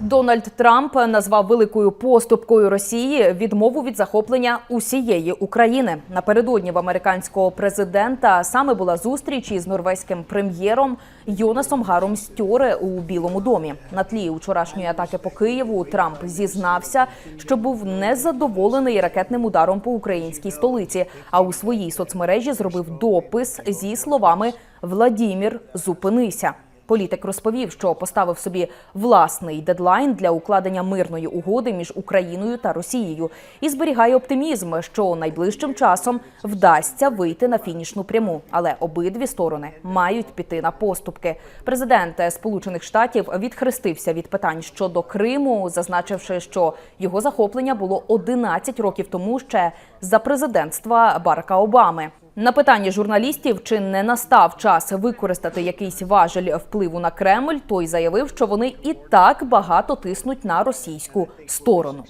Дональд Трамп назвав великою поступкою Росії відмову від захоплення усієї України. Напередодні в американського президента саме була зустріч із норвезьким прем'єром Йонасом Гаром Стьоре у Білому домі. На тлі вчорашньої атаки по Києву Трамп зізнався, що був незадоволений ракетним ударом по українській столиці. А у своїй соцмережі зробив допис зі словами Владімір, зупинися. Політик розповів, що поставив собі власний дедлайн для укладення мирної угоди між Україною та Росією і зберігає оптимізм, що найближчим часом вдасться вийти на фінішну пряму. Але обидві сторони мають піти на поступки. Президент Сполучених Штатів відхрестився від питань щодо Криму, зазначивши, що його захоплення було 11 років тому ще за президентства Барака Обами. На питання журналістів, чи не настав час використати якийсь важель впливу на Кремль, той заявив, що вони і так багато тиснуть на російську сторону.